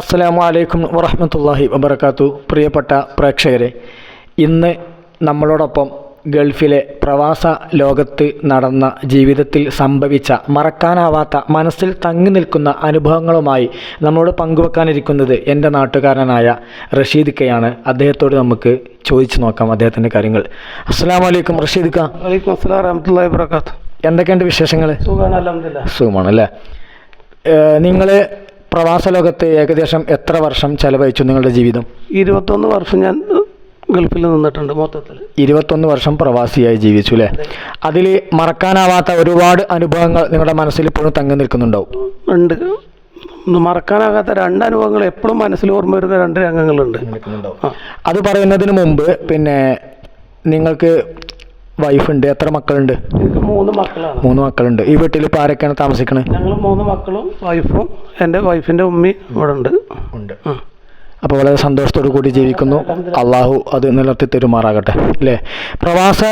അസ്സലാമു അലൈക്കും വറഹമത്തല്ലാഹി വബർക്കാത്തു പ്രിയപ്പെട്ട പ്രേക്ഷകരെ ഇന്ന് നമ്മളോടൊപ്പം ഗൾഫിലെ പ്രവാസ ലോകത്ത് നടന്ന ജീവിതത്തിൽ സംഭവിച്ച മറക്കാനാവാത്ത മനസ്സിൽ തങ്ങി നിൽക്കുന്ന അനുഭവങ്ങളുമായി നമ്മളോട് പങ്കുവെക്കാനിരിക്കുന്നത് എന്റെ നാട്ടുകാരനായ റഷീദ് കയാണ് അദ്ദേഹത്തോട് നമുക്ക് ചോദിച്ചു നോക്കാം അദ്ദേഹത്തിന്റെ കാര്യങ്ങൾ. അസ്സലാമു വലൈക്കും റഷീദ് ഖാ വലൈക്കും അസ്സലാം എന്തൊക്കെയുണ്ട് വിശേഷങ്ങൾ? സുഖമാണല്ലേ? നിങ്ങൾ പ്രവാസ ലോകത്ത് ഏകദേശം എത്ര വർഷം ചെലവഴിച്ചു നിങ്ങളുടെ ജീവിതം? ഇരുപത്തൊന്ന് വർഷം ഞാൻ ഗൾഫിൽ നിന്നിട്ടുണ്ട് മൊത്തത്തിൽ. ഇരുപത്തൊന്ന് വർഷം പ്രവാസിയായി ജീവിച്ചു അല്ലേ അതിൽ മറക്കാനാവാത്ത ഒരുപാട് അനുഭവങ്ങൾ നിങ്ങളുടെ മനസ്സിൽ ഇപ്പോഴും തങ്ങി നിൽക്കുന്നുണ്ടാവും. ഉണ്ട്. മറക്കാനാകാത്ത രണ്ട് അനുഭവങ്ങൾ എപ്പോഴും മനസ്സിൽ ഓർമ്മ വരുന്ന രണ്ട് രംഗങ്ങളുണ്ട്. അത് പറയുന്നതിന് മുമ്പ് പിന്നെ നിങ്ങൾക്ക് വൈഫുണ്ട്. എത്ര മക്കളുണ്ട്? മൂന്ന് മക്കളാണ്. മൂന്ന് മക്കളുണ്ട്. ഈ വീട്ടിൽ ഇപ്പോൾ ആരൊക്കെയാണ് താമസിക്കുന്നത് ഞങ്ങൾ മൂന്ന് മക്കളും വൈഫും എന്റെ വൈഫിന്റെ ഉമ്മയും ഇവിടെ ഉണ്ട്. ഉണ്ട്. അപ്പോൾ വളരെ സന്തോഷത്തോടു കൂടി ജീവിക്കുന്നു. അള്ളാഹു അത് നിലർത്തി തരുമാറാകട്ടെ. അല്ലേ പ്രവാസ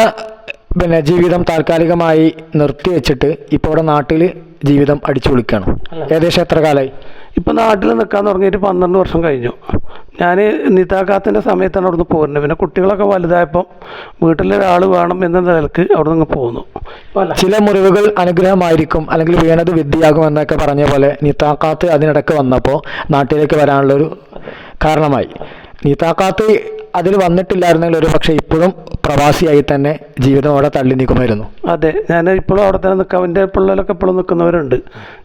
പിന്നെ ജീവിതം താൽക്കാലികമായി നിർത്തി വെച്ചിട്ട് ഇപ്പോൾ ഇവിടെ നാട്ടിൽ ജീവിതം അടിച്ചു പൊളിക്കുകയാണ് ഏകദേശം എത്ര കാലമായി ഇപ്പം നാട്ടിൽ നിൽക്കാൻ തുടങ്ങിയിട്ട് പന്ത്രണ്ട് വർഷം കഴിഞ്ഞു. ഞാൻ നിതാക്കാത്തിന്റെ സമയത്താണ് അവിടുന്ന് പോരുന്നത്. പിന്നെ കുട്ടികളൊക്കെ വലുതായപ്പം വീട്ടിലൊരാൾ വേണം എന്ന നിലയ്ക്ക് അവിടെ നിന്ന് പോകുന്നു ചില മുറിവുകൾ അനുഗ്രഹമായിരിക്കും അല്ലെങ്കിൽ വീണത് വിദ്യയാകും എന്നൊക്കെ പറഞ്ഞ പോലെ നിതാക്കാത്ത് അതിനിടയ്ക്ക് വന്നപ്പോൾ നാട്ടിലേക്ക് വരാനുള്ളൊരു കാരണമായി. നീത്താക്കാത്ത് അതിൽ വന്നിട്ടില്ലായിരുന്നെങ്കിൽ ഒരു പക്ഷേ ഇപ്പോഴും പ്രവാസിയായി തന്നെ ജീവിതം അവിടെ തള്ളി നിൽക്കുമായിരുന്നു അതെ ഞാൻ ഇപ്പോഴും അവിടെ തന്നെ നിൽക്കാം. എന്റെ പിള്ളേരൊക്കെ ഇപ്പോഴും നിൽക്കുന്നവരുണ്ട്.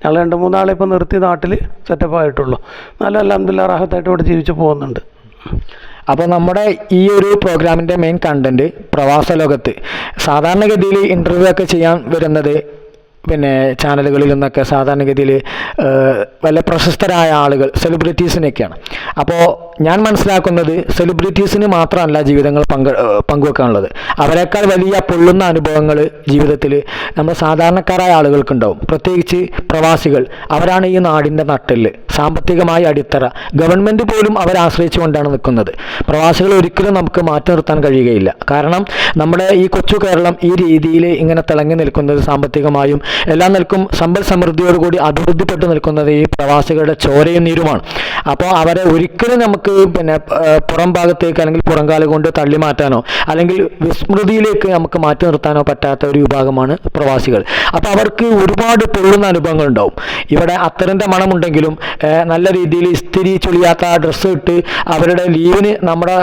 ഞങ്ങൾ രണ്ട് മൂന്നാളെ ഇപ്പോൾ നിർത്തി നാട്ടിൽ സെറ്റപ്പ് ആയിട്ടുള്ളൂ. നല്ല അലഹമില്ല റാഹത്തായിട്ട് ഇവിടെ ജീവിച്ച് പോകുന്നുണ്ട്. അപ്പോൾ നമ്മുടെ ഈ ഒരു പ്രോഗ്രാമിന്റെ മെയിൻ കണ്ടന്റ് പ്രവാസ ലോകത്ത് സാധാരണഗതിയിൽ ഇന്റർവ്യൂ ഒക്കെ ചെയ്യാൻ വരുന്നത് പിന്നെ ചാനലുകളിൽ നിന്നൊക്കെ സാധാരണഗതിയിൽ വല്ല പ്രശസ്തരായ ആളുകൾ സെലിബ്രിറ്റീസിനൊക്കെയാണ് അപ്പോൾ ഞാൻ മനസ്സിലാക്കുന്നത് സെലിബ്രിറ്റീസിന് മാത്രമല്ല ജീവിതങ്ങൾ പങ്ക് പങ്കുവെക്കാനുള്ളത്. അവരെക്കാൾ വലിയ പൊള്ളുന്ന അനുഭവങ്ങൾ ജീവിതത്തിൽ നമ്മൾ സാധാരണക്കാരായ ആളുകൾക്കുണ്ടാവും. പ്രത്യേകിച്ച് പ്രവാസികൾ. അവരാണ് ഈ നാടിന്റെ നട്ടെല്ല്. സാമ്പത്തികമായി അടിത്തറ. ഗവൺമെന്റ് പോലും അവരെ ആശ്രയിച്ചുകൊണ്ടാണ് നിൽക്കുന്നത്. പ്രവാസികൾ ഒരിക്കലും നമുക്ക് മാറ്റി നിർത്താൻ കഴിയുകയില്ല. കാരണം നമ്മുടെ ഈ കൊച്ചു കേരളം ഈ രീതിയിൽ ഇങ്ങനെ തിളങ്ങി നിൽക്കുന്നത് സാമ്പത്തികമായും എല്ലാ നിൽക്കും. സമ്പൽ സമൃദ്ധിയോടുകൂടി അഭിവൃദ്ധിപ്പെട്ടു നിൽക്കുന്നത് ഈ പ്രവാസികളുടെ ചോരയും നീരുമാണ്. അപ്പോൾ അവരെ ഒരിക്കലും നമുക്ക് പിന്നെ പുറം ഭാഗത്തേക്ക് അല്ലെങ്കിൽ പുറംകാല കൊണ്ട് തള്ളി മാറ്റാനോ അല്ലെങ്കിൽ വിസ്മൃതിയിലേക്ക് നമുക്ക് മാറ്റി നിർത്താനോ പറ്റാത്ത ഒരു വിഭാഗമാണ് പ്രവാസികൾ. അപ്പോൾ അവർക്ക് ഒരുപാട് പൊള്ളുന്ന അനുഭവങ്ങൾ ഉണ്ടാവും. ഇവിടെ അത്തരന്റെ മണമുണ്ടെങ്കിലും നല്ല രീതിയിൽ ഇസ്തിരി ചുളിയാത്ത ഡ്രസ്സ് ഇട്ട് അവരുടെ ലീവിന് നമ്മുടെ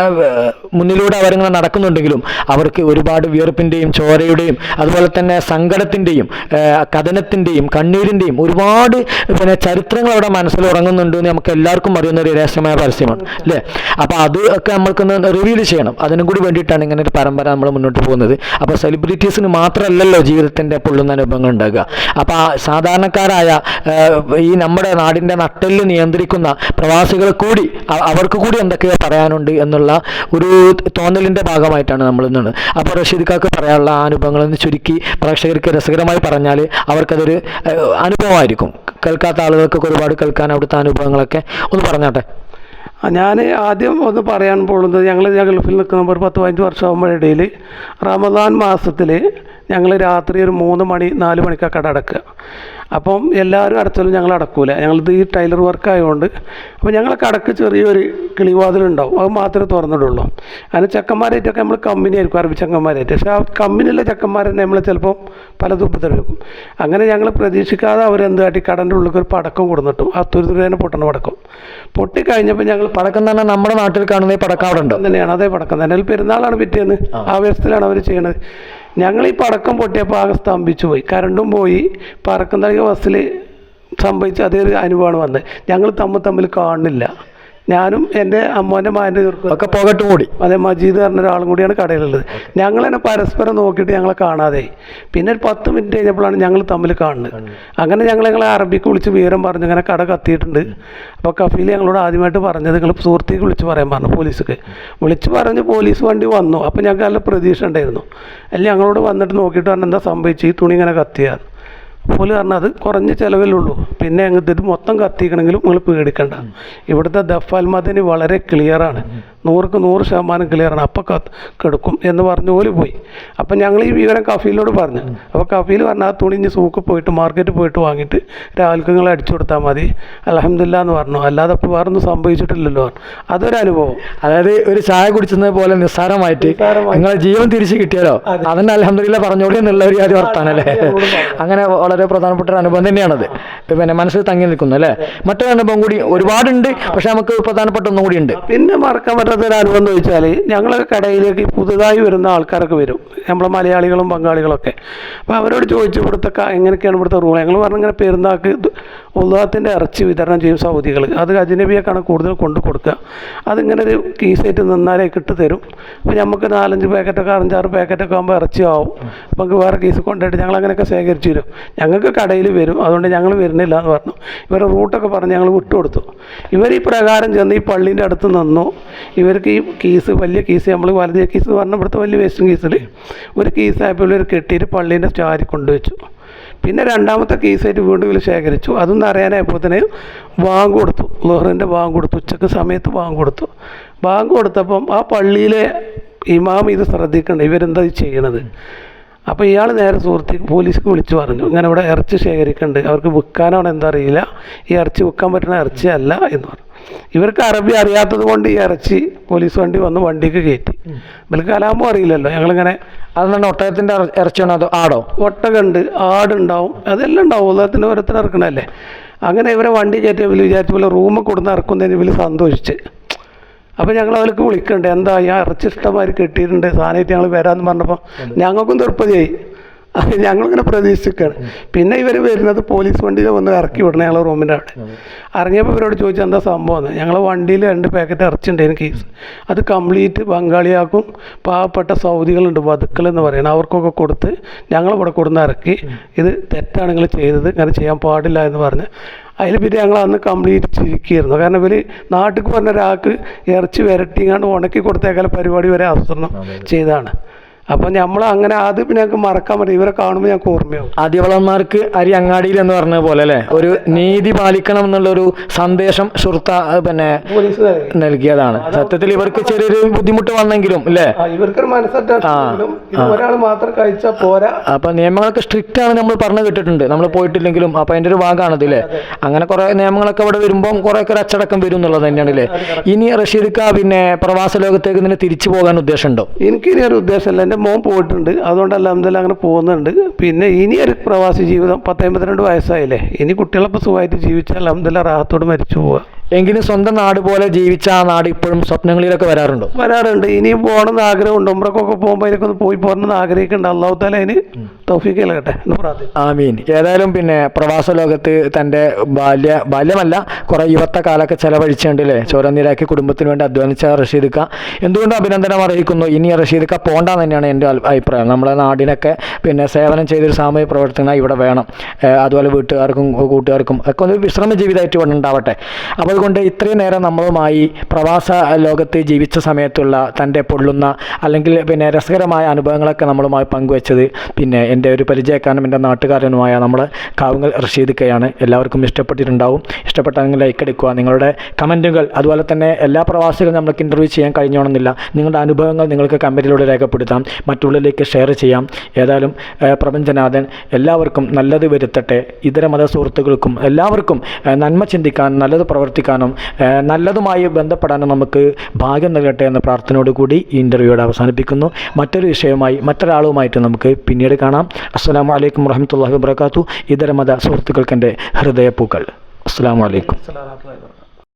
മുന്നിലൂടെ അവരിങ്ങനെ നടക്കുന്നുണ്ടെങ്കിലും അവർക്ക് ഒരുപാട് വിയർപ്പിന്റെയും ചോരയുടെയും അതുപോലെ തന്നെ സങ്കടത്തിന്റെയും കഥനത്തിന്റെയും കണ്ണീരിന്റെയും ഒരുപാട് പിന്നെ ചരിത്രങ്ങൾ അവിടെ മനസ്സിൽ ഉറങ്ങുന്നുണ്ട് എന്ന് നമുക്ക് എല്ലാവർക്കും അറിയുന്ന ഒരു രഹസ്യമായ പരസ്യമാണ് അല്ലേ? അപ്പോൾ അത് ഒക്കെ നമ്മൾക്കൊന്ന് റിവീൽ ചെയ്യണം. അതിനും കൂടി വേണ്ടിയിട്ടാണ് ഇങ്ങനെ ഒരു പരമ്പര നമ്മൾ മുന്നോട്ട് പോകുന്നത്. അപ്പോൾ സെലിബ്രിറ്റീസിന് മാത്രമല്ലല്ലോ ജീവിതത്തിന്റെ പൊള്ളുന്ന അനുഭവങ്ങൾ ഉണ്ടാകുക. അപ്പോൾ സാധാരണക്കാരായ ഈ നമ്മുടെ നാടിന്റെ നട്ടെല്ല് നിയന്ത്രിക്കുന്ന പ്രവാസികൾ കൂടി അവർക്ക് കൂടി എന്തൊക്കെയോ പറയാനുണ്ട് എന്നുള്ള ഒരു തോന്നലിന്റെ ഭാഗമായിട്ടാണ് നമ്മൾ ഇന്നുള്ളത് അപ്പോൾ റഷീദ് കാക്ക് പറയാനുള്ള ആ അനുഭവങ്ങളെന്ന് ചുരുക്കി പ്രേക്ഷകർക്ക് രസകരമായി പറഞ്ഞാൽ അവർക്കതൊരു അനുഭവമായിരിക്കും. കേൾക്കാത്ത ആളുകൾക്കൊക്കെ ഒരുപാട് കേൾക്കാൻ അവിടുത്തെ അനുഭവങ്ങളൊക്കെ ഒന്ന് പറഞ്ഞാട്ടെ? ഞാൻ ആദ്യം ഒന്ന് പറയാൻ പോകുന്നത് ഞങ്ങൾ ഗൾഫിൽ നിൽക്കുന്ന ഒരു പത്ത് പതിനഞ്ച് വർഷമാകുമ്പോഴിടയിൽ റമദാൻ മാസത്തിൽ ഞങ്ങൾ രാത്രി ഒരു മൂന്ന് മണി നാല് മണിക്കൊക്കെ അടക്കുക. അപ്പം എല്ലാവരും അടച്ചാലും ഞങ്ങൾ അടക്കൂല. ഞങ്ങളിത് ഈ ടൈലർ വർക്ക് ആയതുകൊണ്ട് അപ്പോൾ ഞങ്ങളെ അടക്ക് ചെറിയൊരു കിളിവാതിലുണ്ടാവും. അത് മാത്രമേ തുറന്നിടുള്ളൂ. അതിന് ചെക്കന്മാരായിട്ടൊക്കെ നമ്മൾ കമ്പനി ആയിരിക്കും അറബി ചെക്കന്മാരായിട്ട്. പക്ഷേ ആ കമ്പനിയിലെ ചെക്കന്മാർ തന്നെ നമ്മളെ ചിലപ്പോൾ പലതും ഉപദ്രവിക്കും അങ്ങനെ ഞങ്ങൾ പ്രതീക്ഷിക്കാതെ അവരെന്ത് കാട്ടി കടന്റെ ഉള്ളിൽ ഒരു പടക്കം കൊടുന്നിട്ടു. ആ തുരുതുരേനെ പൊട്ടണ പടക്കം. പൊട്ടിക്കഴിഞ്ഞപ്പോൾ ഞങ്ങൾ പടക്കം തന്നെ നമ്മുടെ നാട്ടിൽ കാണുന്ന ഈ പടക്കം അവിടെ ഉണ്ടോ? തന്നെയാണ്. അതേ പടക്കം തന്നെ. പെരുന്നാളാണ് പിറ്റേന്ന്. ആവേശത്തിലാണ് അവർ ചെയ്യണത്. ഞങ്ങൾ ഈ പടക്കം പൊട്ടിയപ്പോൾ ആകെ സ്തംഭിച്ചു പോയി. കറണ്ടും പോയി. പറക്കം നൽകിയ ബസ്സിൽ സംഭവിച്ച അതേ ഒരു അനുഭവമാണ് വന്നത്. ഞങ്ങൾ തമ്മിൽ തമ്മിൽ കാണുന്നില്ല ഞാനും എന്റെ അമ്മോന്റെ മാന്റെ ഒക്കെ പോകട്ടും കൂടി അതെ മജീദ് പറഞ്ഞ ഒരാളും കൂടിയാണ് കടയിലുള്ളത്. ഞങ്ങൾ തന്നെ പരസ്പരം നോക്കിയിട്ട് ഞങ്ങളെ കാണാതെ. പിന്നെ ഒരു പത്ത് മിനിറ്റ് കഴിഞ്ഞപ്പോഴാണ് ഞങ്ങൾ തമ്മിൽ കാണുന്നത്. അങ്ങനെ ഞങ്ങൾ ഞങ്ങളെ അറബിക്ക് വിളിച്ച് വിവരം പറഞ്ഞു. അങ്ങനെ കട കത്തിയിട്ടുണ്ട്. അപ്പോൾ കഫീൽ ഞങ്ങളോട് ആദ്യമായിട്ട് പറഞ്ഞത് നിങ്ങൾ സുഹൃത്തേക്ക് വിളിച്ച് പറയാൻ പറഞ്ഞു പോലീസൊക്കെ. വിളിച്ച് പറഞ്ഞ് പോലീസ് വണ്ടി വന്നു. അപ്പോൾ ഞങ്ങൾക്ക് നല്ല പ്രതീക്ഷ ഉണ്ടായിരുന്നു. അല്ല ഞങ്ങളോട് വന്നിട്ട് നോക്കിയിട്ട് പറഞ്ഞാൽ എന്താ സംഭവിച്ചു ഈ തുണി ഇങ്ങനെ കത്തിയാണ് പോലെ പറഞ്ഞാൽ അത് കുറഞ്ഞ ചിലവിലുള്ളൂ. പിന്നെ അങ്ങനത്തെ ഇത് മൊത്തം കത്തിക്കണമെങ്കിലും നിങ്ങൾ പേടിക്കണ്ട. ഇവിടുത്തെ ദഫാൽ മദനി വളരെ ക്ലിയറാണ് നൂറുക്ക് നൂറ് ശതമാനം ക്ലിയറാണ് അപ്പം കെടുക്കും എന്ന് പറഞ്ഞ പോലെ പോയി. അപ്പം ഞങ്ങൾ ഈ വിവരം കഫീലിനോട് പറഞ്ഞു. അപ്പോൾ കഫീൽ പറഞ്ഞ ആ തുണി ഇനി സൂക്ക് പോയിട്ട് മാർക്കറ്റ് പോയിട്ട് വാങ്ങിയിട്ട് രാവിലെ നിങ്ങൾ അടിച്ചു കൊടുത്താൽ മതി. അലഹമില്ല എന്ന് പറഞ്ഞു. അല്ലാതെ ഇപ്പോൾ വേറെ ഒന്നും സംഭവിച്ചിട്ടില്ലല്ലോ അതൊരു അനുഭവം. അതായത് ഒരു ചായ കുടിച്ചത് പോലെ നിസ്സാരമായിട്ട് നിങ്ങളെ ജീവൻ തിരിച്ചു കിട്ടിയാലോ അതന്നെ അലഹമില്ല പറഞ്ഞോളി എന്നുള്ള ഒരു കാര്യം വർത്താനല്ലേ അങ്ങനെ വളരെ പ്രധാനപ്പെട്ട ഒരു അനുഭവം തന്നെയാണത്. പിന്നെ മനസ്സിൽ തങ്ങി നിൽക്കുന്നു അല്ലേ? മറ്റൊരു അനുഭവം കൂടി ഒരുപാടുണ്ട്. പക്ഷെ നമുക്ക് പ്രധാനപ്പെട്ട ഒന്നും കൂടി ഉണ്ട്. പിന്നെ മറക്കാൻ എന്ന് വെച്ചാൽ ഞങ്ങൾ കടയിലേക്ക് പുതുതായി വരുന്ന ആൾക്കാരൊക്കെ വരും. നമ്മളെ മലയാളികളും ബംഗാളികളൊക്കെ അപ്പോൾ അവരോട് ചോദിച്ചു ഇവിടുത്തെ എങ്ങനെയൊക്കെയാണ് ഇവിടുത്തെ റൂൾ ഞങ്ങൾ പറഞ്ഞു ഇങ്ങനെ പെരുന്നാൾക്ക് ഉള്ളാത്തിന്റെ ഇറച്ചി വിതരണം ചെയ്യും സൗദികൾ അത് അജിനബിയൊക്കെയാണ് കൂടുതൽ കൊണ്ടു കൊടുക്കുക. അതിങ്ങനെ ഒരു കീസായിട്ട് നിന്നാലേ കിട്ടു തരും. അപ്പോൾ നമുക്ക് നാലഞ്ച് പാക്കറ്റൊക്കെ അഞ്ചാറ് പാക്കറ്റൊക്കെ ആകുമ്പോൾ ഇറച്ചി ആവും. അപ്പോൾ നമുക്ക് വേറെ കീസ് കൊണ്ടുപോയിട്ട് ഞങ്ങൾ അങ്ങനെയൊക്കെ ശേഖരിച്ചു തരും. ഞങ്ങൾക്ക് കടയിൽ വരും. അതുകൊണ്ട് ഞങ്ങൾ വരുന്നില്ല എന്ന് പറഞ്ഞു. ഇവരുടെ റൂട്ടൊക്കെ പറഞ്ഞ് ഞങ്ങൾ വിട്ടുകൊടുത്തു. ഇവർ ഈ പ്രകാരം ചെന്ന് ഈ പള്ളീന്റെ അടുത്ത് നിന്നു. ഇവർക്ക് ഈ കീസ് വലിയ കീസ് നമ്മൾ വലതേ കീസ് എന്ന് പറഞ്ഞ ഇവിടുത്തെ വലിയ വേസ്റ്റും കീസിൽ ഒരു കീസായപ്പോൾ ഇവർ കെട്ടിയിട്ട് പള്ളീന്റെ ചാരി കൊണ്ടുവച്ചു. പിന്നെ രണ്ടാമത്തെ കേസായിട്ട് വീണ്ടും ഇവർ ശേഖരിച്ചു. അതൊന്നും അറിയാനായപ്പോൾ തന്നെ ബാങ്ക് കൊടുത്തു. ലോഹറിന്റെ ബാങ്ക് കൊടുത്തു. ഉച്ചയ്ക്ക് സമയത്ത് ബാങ്ക് കൊടുത്തു. ബാങ്ക് കൊടുത്തപ്പം ആ പള്ളിയിലെ ഇമാം ഇത് ശ്രദ്ധിക്കണ്ട. ഇവരെന്താ ചെയ്യണത്? അപ്പോൾ ഇയാൾ നേരെ സുഹൃത്തി പോലീസിക്ക് വിളിച്ചു പറഞ്ഞു. ഇങ്ങനെ ഇവിടെ ഇറച്ചി ശേഖരിക്കുന്നുണ്ട് അവർക്ക് വിൽക്കാനാണ് എന്താ അറിയില്ല. ഈ ഇറച്ചി വിൽക്കാൻ പറ്റുന്ന ഇറച്ചി അല്ല എന്ന് പറഞ്ഞു. ഇവർക്ക് അറബി അറിയാത്തത് കൊണ്ട് ഈ ഇറച്ചി പോലീസ് വണ്ടി വന്ന് വണ്ടിക്ക് കയറ്റി. ഇവർക്ക് കലാമ്പോ അറിയില്ലല്ലോ. ഞങ്ങളിങ്ങനെ അതെന്താണ്? ഒട്ടകത്തിന്റെ ഇറച്ചിയാണ് അതോ ആടോ? ഒട്ടകമുണ്ട് ആടുണ്ടാവും. അതെല്ലാം ഉണ്ടാവും. ഉള്ളതിന് ഓരോരുത്തർ ഇറക്കണല്ലേ അങ്ങനെ ഇവരെ വണ്ടി കയറ്റി ഇവർ വിചാരിച്ച പോലെ റൂമിൽ കൊടുന്ന് ഇറക്കുന്നതിന് ഇവർ സന്തോഷിച്ച്. അപ്പോൾ ഞങ്ങൾ അവർക്ക് വിളിക്കണ്ടേ എന്താ ഞാൻ ഇറച്ചി ഇഷ്ടമാതിരി കെട്ടിയിട്ടുണ്ട് സാധനമായിട്ട് ഞങ്ങൾ വരാമെന്ന് പറഞ്ഞപ്പോൾ ഞങ്ങൾക്കും ഞങ്ങൾ ഞങ്ങളിങ്ങനെ പ്രതീക്ഷിക്കുകയാണ് പിന്നെ ഇവർ വരുന്നത് പോലീസ് വണ്ടിയിൽ വന്ന് ഇറക്കി വിടണം ഞങ്ങളെ റൂമിന്റെ അവിടെ. ഇറങ്ങിയപ്പോൾ ഇവരോട് ചോദിച്ചു എന്താ സംഭവം? എന്ന് ഞങ്ങളെ വണ്ടിയിൽ രണ്ട് പാക്കറ്റ് ഇറച്ചിണ്ടായിരുന്നു കേസ് അത് കംപ്ലീറ്റ് ബംഗാളിയാക്കും പാവപ്പെട്ട സൗദികളുണ്ട് വധുക്കൾ എന്ന് പറയുന്നത് അവർക്കൊക്കെ കൊടുത്ത് ഞങ്ങളിവിടെ കൊടുന്ന് ഇറക്കി. ഇത് തെറ്റാണ് നിങ്ങൾ ചെയ്തത് ഇങ്ങനെ ചെയ്യാൻ പാടില്ല എന്ന് പറഞ്ഞ് അതിൽ പിന്നെ ഞങ്ങൾ അന്ന് കംപ്ലീറ്റ് ചിരിക്കുകയായിരുന്നു കാരണം ഇവർ നാട്ടിൽ പറഞ്ഞ ഒരാൾക്ക് ഇറച്ചി വരട്ടിങ്ങാണ്ട് ഉണക്കി കൊടുത്തേക്കാൾ പരിപാടി വരെ ആസൂത്രണം ചെയ്തതാണ്. അപ്പം നമ്മൾ അങ്ങനെ ആദ്യം പിന്നെ ഞങ്ങൾക്ക് മറക്കാൻ പറ്റും ഇവരെ കാണുമ്പോൾ ഞങ്ങൾക്ക് ഓർമ്മയാവും. ആദ്യവളന്മാർക്ക് അരി അങ്ങാടിയിൽ എന്ന് പറഞ്ഞ പോലെ അല്ലേ? ഒരു നീതി പാലിക്കണം എന്നുള്ള ഒരു സന്ദേശം ഷുർത്ത പിന്നെ നൽകിയതാണ്. സത്യത്തിൽ ഇവർക്ക് ചെറിയൊരു ബുദ്ധിമുട്ട് വന്നെങ്കിലും അല്ലേ? ഇവർക്കൊരു ഇത് ഒരാൾ മാത്രം കഴിച്ചാൽ പോരാ. അപ്പൊ നിയമങ്ങളൊക്കെ സ്ട്രിക്റ്റ് ആണ് നമ്മൾ പറഞ്ഞു കേട്ടിട്ടുണ്ട്. നമ്മൾ പോയിട്ടില്ലെങ്കിലും അപ്പൊ അതിന്റെ ഒരു ഭാഗമാണത് അല്ലേ? അങ്ങനെ കുറെ നിയമങ്ങളൊക്കെ ഇവിടെ വരുമ്പോൾ കുറെ ഒക്കെ അച്ചടക്കം വരും എന്നുള്ളത് തന്നെയാണ് അല്ലേ? ഇനി റഷീദ് പിന്നെ പ്രവാസ ലോകത്തേക്ക് ഇതിനെ തിരിച്ചു പോകാൻ ഉദ്ദേശമുണ്ടോ? എനിക്കിനി ഒരു ഉദ്ദേശമല്ല. എന്റെ മോൻ പോയിട്ടുണ്ട്. അതുകൊണ്ട് അലഹമ്മദില്ല അങ്ങനെ പോകുന്നുണ്ട്. പിന്നെ ഇനി ഒരു പ്രവാസി ജീവിതം പത്തമ്പത്തിരണ്ട് വയസ്സായില്ലേ? ഇനി കുട്ടികളൊക്കെ സുഖമായിട്ട് ജീവിച്ചാൽ അലഹമ്മദില്ല റാഹത്തോട് മരിച്ചു പോവുക. എങ്കിലും സ്വന്തം നാട് പോലെ ജീവിച്ച ആ നാട് ഇപ്പോഴും സ്വപ്നങ്ങളിലൊക്കെ വരാറുണ്ടോ? വരാറുണ്ട്. ഇനിയും പോകണമെന്ന് ആഗ്രഹമുണ്ട് ഉമ്രക്കൊക്കെ പോകുമ്പോൾ അതിനൊക്കെ ഒന്ന് പോയി പോകണമെന്ന് ആഗ്രഹിക്കുന്നുണ്ട്. അള്ളാഹു താല അതിന് തൗഫീഖ് നൽകട്ടെ എന്ന് പ്രാർത്ഥിക്കും ആമീൻ. ഏതായാലും പിന്നെ പ്രവാസ ലോകത്ത് തന്റെ ബാല്യ ബാല്യമല്ല കുറേ യുവത്ത കാലൊക്കെ ചെലവഴിച്ചുകൊണ്ട് അല്ലേ ചോരനീരാക്കി കുടുംബത്തിന് വേണ്ടി അധ്വാനിച്ച റഷീദ്ക്ക എന്തുകൊണ്ട് അഭിനന്ദനം അറിയിക്കുന്നു? ഇനി റഷീദ്ക്ക പോണ്ടെന്ന് തന്നെയാണ് എന്റെ അഭിപ്രായം. നമ്മളെ നാടിനൊക്കെ പിന്നെ സേവനം ചെയ്തൊരു സാമൂഹ്യ പ്രവർത്തന ഇവിടെ വേണം. അതുപോലെ വീട്ടുകാർക്കും കൂട്ടുകാർക്കും ഒക്കെ ഒന്ന് വിശ്രമ ജീവിതമായിട്ട് ഇവിടെ ഉണ്ടാവട്ടെ. അപ്പോൾ അതുകൊണ്ട് ഇത്രയും നേരം നമ്മളുമായി പ്രവാസ ലോകത്ത് ജീവിച്ച സമയത്തുള്ള തന്റെ പൊള്ളുന്ന അല്ലെങ്കിൽ പിന്നെ രസകരമായ അനുഭവങ്ങളൊക്കെ നമ്മളുമായി പങ്കുവച്ചത് പിന്നെ എന്റെ ഒരു പരിചയക്കാരനും എന്റെ നാട്ടുകാരനുമായ നമ്മൾ കാവുങ്ങൽ റഷീദ് എല്ലാവർക്കും ഇഷ്ടപ്പെട്ടിട്ടുണ്ടാവും. ഇഷ്ടപ്പെട്ടെങ്കിൽ ലൈക്ക് എടുക്കുക. നിങ്ങളുടെ കമന്റുകൾ അതുപോലെ തന്നെ എല്ലാ പ്രവാസികളും നമ്മൾക്ക് ഇന്റർവ്യൂ ചെയ്യാൻ കഴിഞ്ഞോണമെന്നില്ല നിങ്ങളുടെ അനുഭവങ്ങൾ നിങ്ങൾക്ക് കമന്റിലൂടെ രേഖപ്പെടുത്താം. മറ്റുള്ളവരിലേക്ക് ഷെയർ ചെയ്യാം. ഏതായാലും പ്രപഞ്ചനാഥൻ എല്ലാവർക്കും നല്ലത് വരുത്തട്ടെ. ഇതര മത സുഹൃത്തുക്കൾക്കും എല്ലാവർക്കും നന്മ ചിന്തിക്കാൻ നല്ലത് പ്രവർത്തിക്കാനും ഏഹ്, നല്ലതുമായി ബന്ധപ്പെടാനും നമുക്ക് ഭാഗ്യം നൽകട്ടെ എന്ന പ്രാർത്ഥനയോട് കൂടി ഈ ഇന്റർവ്യൂടെ അവസാനിപ്പിക്കുന്നു. മറ്റൊരു വിഷയവുമായി മറ്റൊരാളുമായിട്ട് നമുക്ക് പിന്നീട് കാണാം. അസ്സാം വലൈക്കും വറഹമത്തല്ലാഹി വാത്തു ഇതര മത സുഹൃത്തുക്കൾക്ക് എന്റെ ഹൃദയപ്പൂക്കൾ. അസ്സാം വലൈക്കും